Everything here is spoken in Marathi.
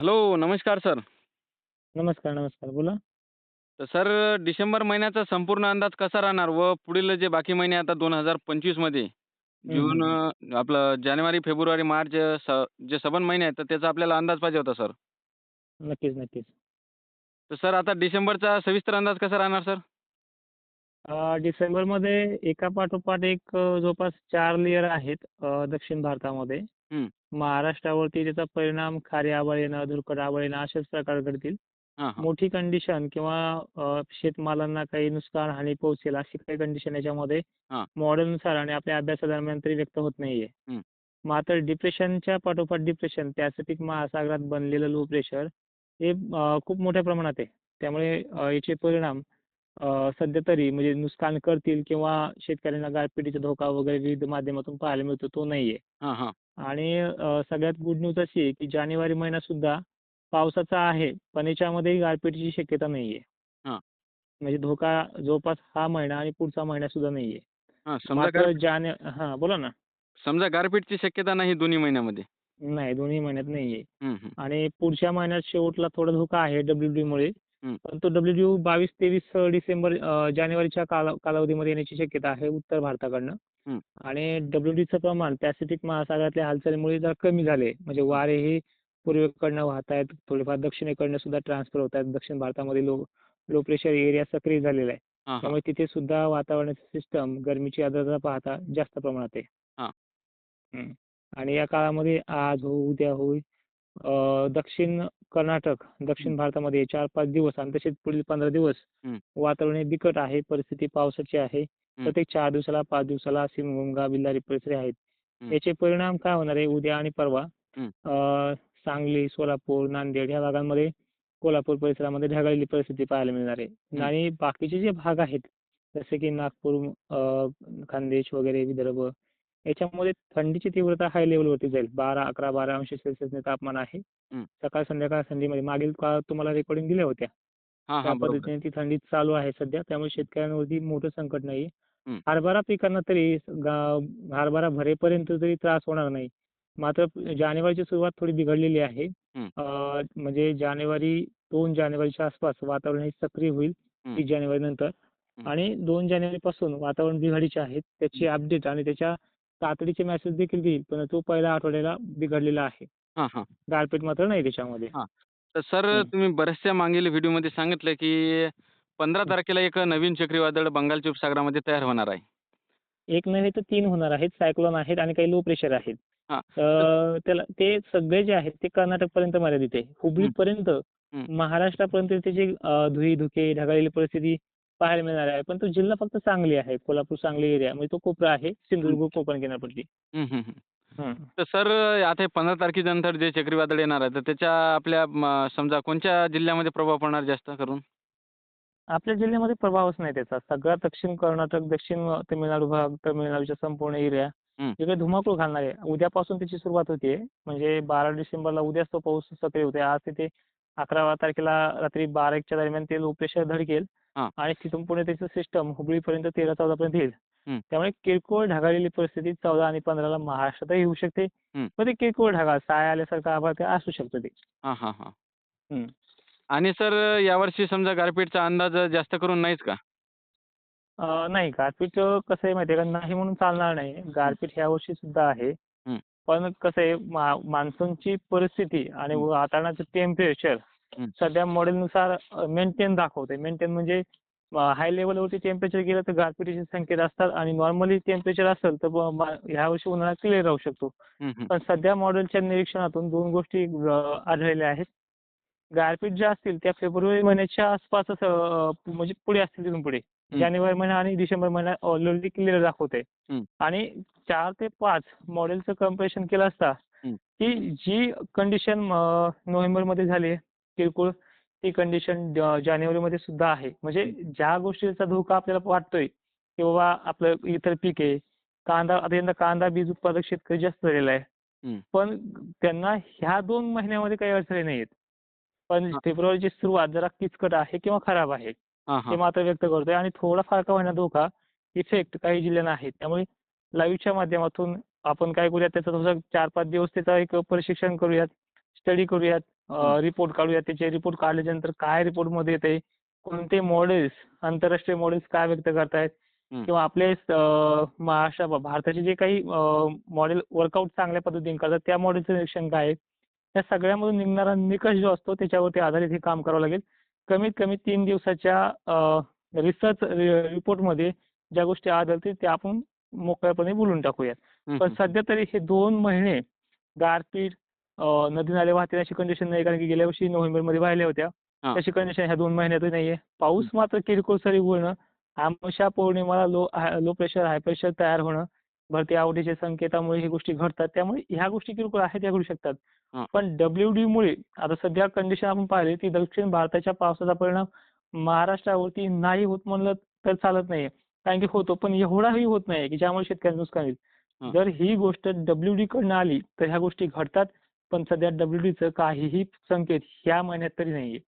हॅलो नमस्कार सर नमस्कार, नमस्कार. बोला. तर सर डिसेंबर महिन्याचा संपूर्ण अंदाज कसा राहणार व पुढील जे बाकी महिने आता दोन हजार पंचवीसमध्ये जून. अ, आपलं जानेवारी, फेब्रुवारी, मार्च अ, स जे सबंध महिने आहेत तर त्याचा आपल्याला अंदाज पाहिजे होता सर. नक्कीच, नक्कीच. तर सर आता डिसेंबरचा सविस्तर अंदाज कसा राहणार सर? अ, डिसेंबरमध्ये एकापाठोपाठ एक जवळपास 4 लेयर आहेत दक्षिण भारतामध्ये. हं. महाराष्ट्रावरती त्याचा परिणाम खारी आभाळ येणं, धुरकट आभाळ येणं असेच प्रकार घडतील. हां, हां. मोठी कंडिशन किंवा अ, शेतमालांना काही नुकसान, हानी पोहोचेल अशी काही कंडिशन याच्यामध्ये हां. मॉडेलनुसार आणि आपल्या अभ्यासादरम्यान तरी व्यक्त होत नाहीये. हं. मात्र डिप्रेशनच्या पाठोपाठ डिप्रेशन, पॅसिफिक महासागरात बनलेलं लो प्रेशर हे अ, खूप मोठ्या प्रमाणात आहे. त्यामुळे अ, याचे परिणाम सध्या तरी म्हणजे नुकसान करतील किंवा शेतकऱ्यांना गारपिटीचा धोका वगैरे विविध माध्यमातून पाहायला मिळतो तो नाहीये. हां, हां. आणि अ, सगळ्यात गुड न्यूज अशी आहे की जानेवारी महिनासुद्धा पावसाचा आहे, पण याच्यामध्येही गारपिटीची शक्यता नाहीये. हां. म्हणजे धोका जवळपास हा महिना आणि पुढचा महिनासुद्धा नाहीये. हां, समजा मात्र गार जाने हां, बोला ना. समजा गारपीटची शक्यता नाही दोन्ही महिन्यामध्ये. नाही, दोन्ही महिन्यात नाहीये. आणि पुढच्या महिन्यात शेवटला थोडा धोका आहे डब्ल्यू-डीमुळे. पण तो डब्ल्यू-डी 22-23 अ, डिसेंबर अ, जानेवारीच्या काला कालावधीमध्ये येण्याची शक्यता आहे उत्तर भारताकडनं. हं. आणि डब्ल्यू-डीचं प्रमाण पॅसिफिक महासागरातल्या हालचालीमुळे जरा कमी झाले. म्हणजे वारे हे पूर्वेकडनं वाहत आहेत, थोडेफार दक्षिणेकडनं सुद्धा ट्रान्सफर होत आहेत. दक्षिण भारतामध्ये लो लो प्रेशर एरिया सक्रिय झालेला आहे. हां, हां. त्यामुळे तिथे सुद्धा वातावरणाची सिस्टम गरमीची आर्द्रता पाहता जास्त प्रमाणात आहे. हां. हं. आणि या काळामध्ये आज हो, उद्या होईल दक्षिण कर्नाटक, दक्षिण भारतामध्ये 4-5 दिवस आणि तसेच पुढील 15 दिवस. वातावरण हे बिकट आहे, परिस्थिती पावसाची आहे. प्रत्येक 4 दिवसाला, 5 दिवसाला शिमगा, बिल्लारी परिसरे आहेत. याचे परिणाम काय होणार आहे उद्या आणि परवा. अ, सांगली, सोलापूर, नांदेड ह्या भागांमध्ये, कोल्हापूर परिसरामध्ये ढगाळलेली परिस्थिती पाहायला मिळणार आहे. आणि बाकीचे जे भाग आहेत, जसे की नागपूर, खान्देश वगैरे विदर्भ याच्यामध्ये थंडीची तीव्रता हाय लेव्हलवरती जाईल. 12, 11, 12 अंश सेल्सिअसने तापमान आहे. हं. सकाळ संध्याकाळ थंडीमध्ये मागील काळात तुम्हाला रेकॉर्डिंग दिल्या होत्या. हां, त्या हां. बरोबर. पद्धतीने ती थंडी चालू आहे सध्या. त्यामुळे शेतकऱ्यांवरती मोठं संकट नाहीये. हं. हरभरा पिकांना तरी गा हरभरा भरेपर्यंत तरी त्रास होणार नाही. मात्र जानेवारीची सुरुवात थोडी बिघडलेली आहे. हं. अ, म्हणजे जानेवारी 2 जानेवारीच्या आसपास वातावरण हे सक्रिय होईल हं. 30 जानेवारीनंतर. हं. आणि 2 जानेवारीपासून वातावरण बिघाडीचे आहेत. त्याची हं. अपडेट आणि त्याच्या तातडीचे मेसेज देखील देईल. परंतु पहिल्या आठवड्याला बिघडलेला आहे. हां, हां. गारपीट मात्र नाही त्याच्यामध्ये. हां. तर सर. तुम्ही बऱ्याचशा मागील व्हिडिओमध्ये सांगितलं की 15 हं. तारखेला एक नवीन चक्रीवादळ बंगालच्या उपसागरामध्ये तयार होणार आहे. एक नव्हे तर 3 होणार आहेत. सायक्लोन आहेत आणि काही लो प्रेशर आहेत. हां. त्याला ते सगळे जे आहेत ते कर्नाटकपर्यंत मर्यादित आहे. हं. हुबळीपर्यंत, हं. महाराष्ट्रापर्यंत त्याची अ, धुळी-धुके, ढगाळलेली परिस्थिती पाहायला मिळणार आहे. पण तो जिल्हा फक्त सांगली आहे. कोल्हापूर, सांगली एरिया म्हणजे तो कोपरा आहे. सिंधुदुर्ग, कोकण किनारपट्टी. तर सर आता 15 तारखेनंतर जे चक्रीवादळ येणार आहे, तर त्याच्या आपल्या समजा कोणत्या जिल्ह्यामध्ये प्रभाव पडणार जास्त करून? आपल्या जिल्ह्यामध्ये प्रभावच नाही त्याचा. सगळा दक्षिण कर्नाटक, दक्षिण तामिळनाडू भाग, तामिळनाडूचा संपूर्ण एरिया. इकडे धुमाकूळ घालणार आहे. उद्यापासून त्याची सुरुवात होतीये. म्हणजे 12 डिसेंबरला उद्याच तो पाऊस सक्रिय होतोय. आज तिथे 11 तारखेला रात्री 12-1च्या दरम्यान ते लो प्रेशर धडकेल. आणि तिथून पुढे त्याचं सिस्टम हुबळीपर्यंत 13-14 पर्यंत येईल. त्यामुळे किरकोळ ढगाळलेली परिस्थिती 14 आणि 15ला महाराष्ट्रातही येऊ शकते. पण ते किरकोळ ढगाळ, साया आल्यासारखं आभाळ ते असू शकतं ते. हां, हां, हां. हं. आणि सर यावर्षी समजा गारपीटचा अंदाज जास्त करून नाहीच का? नाही गारपीट कसं आहे माहिती आहे का, नाही म्हणून चालणार नाही. गारपीट ह्या वर्षी सुद्धा आहे. पण कसं आहे मा मान्सूनची परिस्थिती आणि. वातावरणाचं टेम्परेचर. सध्या मॉडेलनुसार मेंटेन दाखवतंय. मेंटेन म्हणजे हाय लेव्हलवरती टेम्परेचर गेलं तर गारपिटीचे संकेत असतात आणि नॉर्मली टेम्परेचर असेल तर ब मा ह्यावर्षी उन्हाळा क्लिअर राहू शकतो. पण सध्या मॉडेलच्या निरीक्षणातून 2 गोष्टी आढळलेल्या आहेत. गारपीट ज्या असतील त्या फेब्रुवारी महिन्याच्या आसपासच म्हणजे पुढे असतील तिथून पुढे. जानेवारी महिना आणि डिसेंबर महिना ऑलरेडी क्लिअर दाखवतंय. हं. आणि 4 ते 5 मॉडेलचं कंपॅरिझन केलं असता. की जी कंडिशन अ, नोव्हेंबरमध्ये झाली किरकोळ, ती कंडिशन जानेवारीमध्ये सुद्धा आहे. म्हणजे ज्या गोष्टीचा धोका आपल्याला वाटतोय, की बाबा आपलं इतर पीक आहे. कांदा आता यंदा कांदा बीज उत्पादक शेतकरी जास्त झालेला आहे. पण त्यांना ह्या 2 महिन्यामध्ये काही अडचणी नाहीयेत. पण. फेब्रुवारीची सुरुवात जरा किचकट आहे किंवा खराब आहे. हां. मात्र व्यक्त करतोय आणि थोडाफार का होईना धोका, इफेक्ट काही जिल्ह्यांना आहे. त्यामुळे लाईव्हच्या माध्यमातून आपण काय करूयात त्याचं थोडंसं 4-5 दिवस त्याचं एक प्रशिक्षण करूयात. स्टडी करूयात. रिपोर्ट काढूयात त्याचे रिपोर्ट काढल्याच्यानंतर काय रिपोर्टमध्ये येते कोणते मॉडेल्स आंतरराष्ट्रीय मॉडेल्स काय व्यक्त करतायत. किंवा आपले महाराष्ट्र भारताचे जे काही मॉडेल वर्कआउट चांगल्या पद्धतीने करतात त्या मॉडेलचं निरीक्षण काय आहे या सगळ्यामधून निघणारा निकष जो असतो त्याच्यावरती आधारित हे काम करावं लागेल कमीत कमी तीन दिवसाच्या रिसर्च रिपोर्टमध्ये ज्या गोष्टी आढळतील त्या आपण मोकळ्यापणे बोलून टाकूयात पण. सध्या तरी हे दोन महिने गारपीट नदी नाले वाहतील अशी कंडिशन नाही कारण की गेल्या वर्षी नोव्हेंबरमध्ये वाहिल्या होत्या. हा. तशी कंडिशन ह्या दोन महिन्यातही नाहीये. पाऊस मात्र किरकोळ सरी होणं आमोशा पौर्णिमाला low low pressure high pressure तयार होणं भरती आवडीच्या संकेतामुळे ही गोष्टी घडतात. त्यामुळे ह्या गोष्टी किरकोळ आहेत त्या घडू शकतात. हा. पण डब्ल्यू डी मुळे आता सध्या कंडिशन आपण पाहिली ती दक्षिण भारताच्या पावसाचा परिणाम महाराष्ट्रावरती नाही होत म्हणलं तर चालत नाहीये. कारण की होतो पण एवढाही होत नाही की ज्यामुळे शेतकऱ्यांचं नुकसान होईल. हा. जर ही गोष्ट डब्ल्यू डी कडनं आली तर ह्या गोष्टी घडतात. पण सध्या डब्ल्यू डीचं काहीही संकेत ह्या महिन्यात तरी नाहीये.